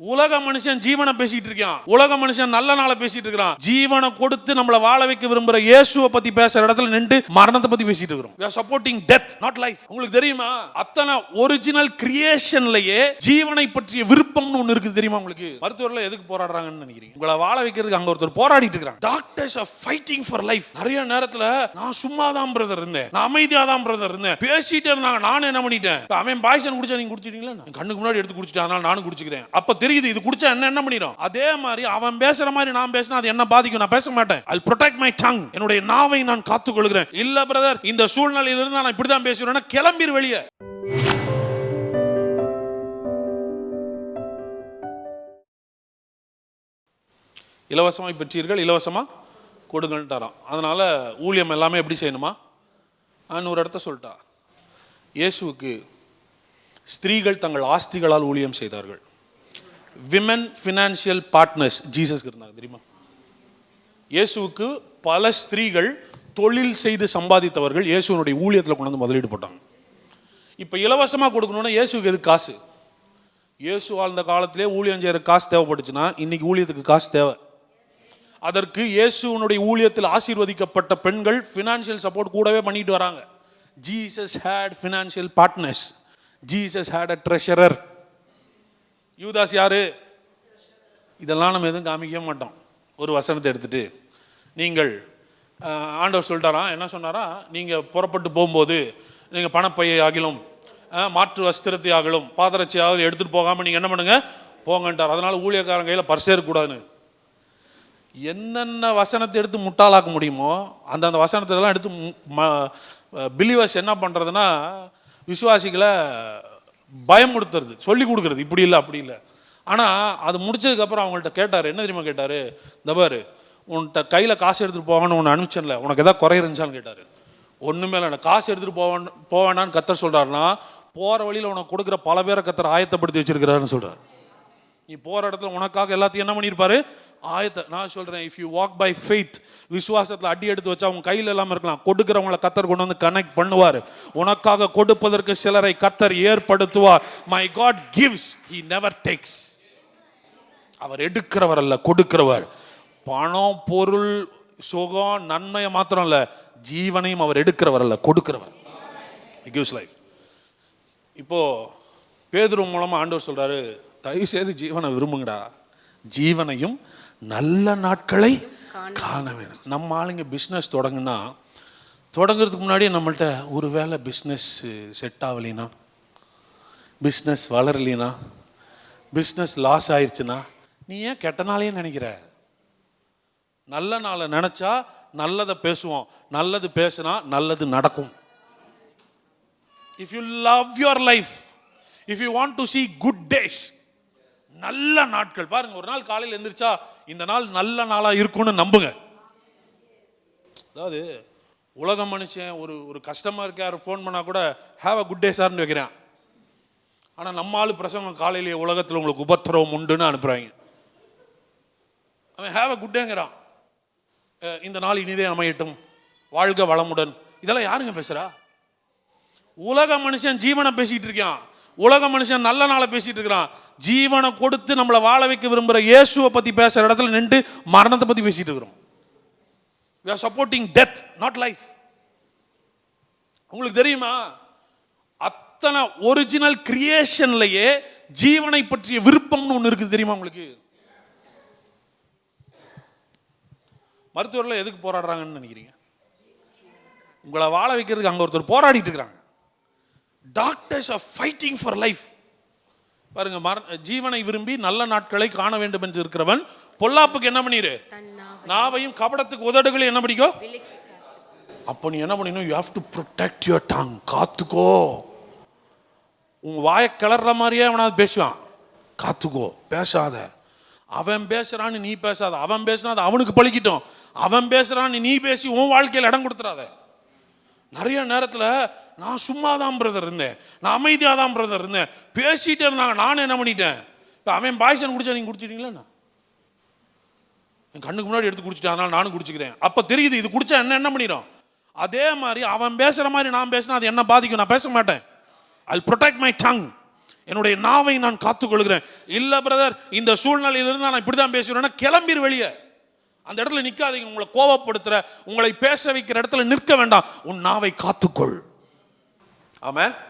உலக மனுஷன் ஜீவனை பேசிட்டு இருக்கான். உலக மனுஷன் நல்ல நாளை பேசிட்டு இருக்கிறான். ஜீவனை கொடுத்து நம்மள வாழ வைக்க விரும்புற இயேசுவை பத்தி பேசுற இடத்துல நின்று மரணத்தை பத்தி பேசிட்டு இருக்கிறோம். சப்போர்ட்டிங் டெத் நாட் லைஃப் உங்களுக்கு தெரியுமா? அத்தனை ஒரிஜினல் கிரியேஷன்லயே ஜீவனை பற்றிய விருப்பம்னு ஒண்ணு இருக்குது தெரியுமா உங்களுக்கு? மருத்துவர்கள் எதுக்கு போராடுறாங்கன்னு நினைக்கிறீங்க? உங்களை வாழ வைக்கிறதுக்கு அங்க ஒருத்தர் போராடிட்டு இருக்காங்க doctors are fighting for life நிறைய நேரத்துல நான் சும்மா தான் பிரதர் இருந்தேன். நான் அமைதியா தான் பிரதர் இருந்தேன். பேசிட்டே இருந்தாங்க. நானும் என்ன பண்ணிட்டேன்? அவன் பாய்சன் குடிச்சா நீங்க குடிச்சிட்டீங்களா கண்ணுக்கு முன்னாடி எடுத்து குடிச்சிட்டேன். அதனால நானும் குடிச்சிக்கிறேன். அப்ப தெரியுது இது குடிச்சா என்ன என்ன பண்ணிடும் அதே மாதிரி அவன் பேசுற மாதிரி நான் பேசினா அது என்ன பாதிக்கும்? நான் பேச மாட்டேன். ஐ ப்ரொடெக்ட் மை டங் என்னுடைய நாவை நான் காத்துக் கொள்கிறேன் இல்ல பிரதர் இந்த சூழ்நிலையிலிருந்து நான் இப்படிதான் பேசுறேன்னா கிளம்பிடு வெளியே. இலவசமாய் பெற்றீர்கள் இலவசமா கொடுங்கன்ட்டாராம் அதனால ஊழியம் எல்லாமே எப்படி செய்யணுமா? நான் ஒரு இடத்த சொல்லிட்டா. இயேசுவுக்கு ஸ்திரீகள் தங்கள் ஆஸ்திகளால் ஊழியம் செய்தார்கள். விமன் ஃபினான்ஷியல் பார்ட்னர்ஸ் ஜீசஸ்க்கு இருந்தாங்க தெரியுமா? இயேசுவுக்கு பல ஸ்திரீகள் தொழில் செய்து சம்பாதித்தவர்கள் இயேசுவனுடைய ஊழியத்தில் கொண்டு வந்து முதலீடு போட்டாங்க. இப்போ இலவசமாக கொடுக்கணும்னா இயேசுவுக்கு எது காசு? இயேசு வாழ்ந்த காலத்திலே ஊழியம் செய்கிற காசு தேவைப்பட்டுச்சுன்னா இன்னைக்கு ஊழியத்துக்கு காசு தேவை. அதற்கு இயேசுவனுடைய ஊழியத்தில் ஆசீர்வதிக்கப்பட்ட பெண்கள் ஃபினான்ஷியல் சப்போர்ட் கூடவே பண்ணிட்டு வராங்க. Jesus had financial partners Jesus had a treasurer யூதாஸ் யார்? இதெல்லாம் நம்ம எதுவும் காமிக்கவே மாட்டோம். ஒரு வசனத்தை எடுத்துட்டு நீங்கள் ஆண்டவர் சொல்லிட்டாராம் என்ன சொன்னாரா? நீங்கள் புறப்பட்டு போகும்போது நீங்கள் பணப்பையை ஆகிலும் மாற்று வஸ்திரத்தை ஆகலும் பாதரட்சி எடுத்துகிட்டு போகாமல் நீங்கள் என்ன பண்ணுங்கள் போங்கன்ட்டார். அதனால் ஊழியக்காரன் கையில் பர்சே இருக்கக்கூடாதுன்னு. என்னென்ன வசனத்தை எடுத்து முட்டாளாக்க முடியுமோ அந்தந்த வசனத்தை எல்லாம் எடுத்து பிலிவர்ஸ் என்ன பண்ணுறதுன்னா விசுவாசிகளை பயமுடுத்துறது சொல்லி கொடுக்குறது இப்படி இல்லை அப்படி இல்லை. ஆனால் அது முடிச்சதுக்கப்புறம் அவங்கள்ட்ட கேட்டார் என்ன தெரியுமா கேட்டார்? இந்த பாரு உன்கிட்ட கையில் காசு எடுத்துகிட்டு போவான்னு உன்னை அனுப்பிச்சேன்ல உனக்கு எதாவது குறை இருந்துச்சான்னு கேட்டார். ஒன்றுமே இல்லை காசு எடுத்துகிட்டு போவான் போவேண்டான்னு கத்தர் சொல்கிறாருன்னா போகிற வழியில் உனக்கு கொடுக்குற பல பேரை கத்தர் ஆயத்தப்படுத்தி வச்சிருக்கிறாருன்னு சொல்கிறார் நீ போகிற இடத்துல உனக்காக எல்லாத்தையும் என்ன பண்ணியிருப்பாரு? ஆயத்தை நான் சொல்கிறேன் if you walk by faith விசுவாசத்தில் அடி எடுத்து வச்சா அவங்க கையில் இல்லாமல் இருக்கலாம். கொடுக்குறவங்கள கத்தர் கொண்டு வந்து கனெக்ட் பண்ணுவார். உனக்காக கொடுப்பதற்கு சிலரை கத்தர் ஏற்படுத்துவார். My God gives he never takes அவர் எடுக்கிறவர் அல்ல கொடுக்கிறவர். பணம் பொருள் சுகம் நன்மையை மாத்திரம் இல்லை ஜீவனையும் அவர் எடுக்கிறவர் அல்ல கொடுக்கிறவர். கிவ்ஸ் லைஃப் இப்போ பேதுரு மூலமாக ஆண்டவர் சொல்கிறாரு தயவு செய்து ஜீவனை விரும்புங்கடா. ஜீவனையும் நல்ல நாட்களை காண வேணும் நம்ம ஆளுங்க பிஸ்னஸ் தொடங்குனா தொடங்குறதுக்கு முன்னாடியே நம்மள்ட்ட ஒரு வேளை பிஸ்னஸ் செட் ஆகலினா பிஸ்னஸ் வளரலினா பிஸ்னஸ் லாஸ் ஆயிடுச்சுன்னா நீ ஏன் கெட்ட நாளையே நினைக்கிற? நல்ல நாளை நினைச்சா நல்லதை பேசுவோம். நல்லது பேசினா நல்லது நடக்கும். If you love your life if you want to see good days நல்ல நாட்கள். பாருங்க ஒரு நாள் காலையில் எழுந்திரிச்சா இந்த நாள் நல்ல நாளாக இருக்கும்னு நம்புங்க. அதாவது உலக மனுஷன் ஒரு ஒரு கஸ்டமர் கேர் ஃபோன் பண்ணால் கூட ஹேவ் அ குட் டே சார்னு வைக்கிறேன். ஆனால் நம்ம ஆளு பிரசங்கம் காலையிலேயே உலகத்தில் உங்களுக்கு உபத்திரவம் உண்டுன்னு அனுப்புகிறாங்க அவன் ஹேவ் அ குட் டேங்கிறான் இந்த நாள் இனிதே அமையட்டும். வாழ்க வளமுடன். இதெல்லாம் யாருங்க பேசுகிறா உலக மனுஷன் ஜீவனை பேசிகிட்டு இருக்கான். உலக மனுஷன் நல்ல நாளை பேசிட்டு இருக்கிறான். ஜீவனை கொடுத்து நம்மளை வாழ வைக்க விரும்புகிற இயேசுவை பற்றி பேசுகிற இடத்துல நின்று மரணத்தை பற்றி பேசிட்டு இருக்கிறோம். We are supporting death not life உங்களுக்கு தெரியுமா? அத்தனை ஒரிஜினல் கிரியேஷன்லயே ஜீவனை பற்றிய விருப்பம்னு ஒன்று இருக்குது தெரியுமா உங்களுக்கு? மருத்துவர்கள் எதுக்கு போராடுறாங்கன்னு நினைக்கிறீங்க? உங்களை வாழ வைக்கிறதுக்கு அங்கே ஒருத்தர் போராடிட்டு இருக்கிறாங்க. Doctors are fighting for life பாருங்க மர- ஜீவனை விரும்பி நல்ல நாட்களை காண வேண்டும் என்று இருக்கிறவன் பொல்லாப்புக்கு என்ன பண்ணிரு? நாவையும் கபடத்துக்கு உதடுகளை என்ன பண்ணிக்கோ? அப்போ நீ என்ன பண்ணணும் you have to protect your tongue காத்துக்கோ. உன் வாயை கிளற மாதிரியே அவனாவது பேசுவான். காத்துக்கோ. பேசாத. அவன் பேசுறான்னு நீ பேசாத. அவன் பேசுனா அது அவனுக்கு பழிக்கட்டும். அவன் பேசுறான்னு நீ பேசி உன் வாழ்க்கையில் இடம் கொடுத்துறாத. நிறைய நேரத்தில் நான் சும்மா தான் பிரதர் இருந்தேன். நான் அமைதியாக தான் பிரதர் இருந்தேன். பேசிகிட்டே இருந்தாங்க. நானும் என்ன பண்ணிட்டேன்? இப்போ அவன் பாய்சன் குடிச்சா நீங்கள் குடிச்சிட்டீங்களா என் கண்ணுக்கு முன்னாடி எடுத்து குடிச்சிட்டேன். அதனால் நானும் குடிச்சிக்கிறேன். அப்போ தெரியுது இது குடிச்சா என்ன என்ன பண்ணிடும் அதே மாதிரி அவன் பேசுகிற மாதிரி நான் பேசினா அது என்ன பாதிக்கும்? நான் பேச மாட்டேன். ஐ ப்ரொடெக்ட் மை டங் என்னுடைய நாவை நான் காத்துக்கொள்கிறேன். இல்லை பிரதர் இந்த சூழ்நிலையிலிருந்து நான் இப்படி தான் பேசுகிறேன்னா கிளம்பிரு வெளியே. அந்த இடத்துல நிற்காதீங்க உங்களை கோவப்படுத்துற உங்களை பேச வைக்கிற இடத்துல நிற்க வேண்டாம். உன் நாவை காத்துக்கொள். ஆமாம்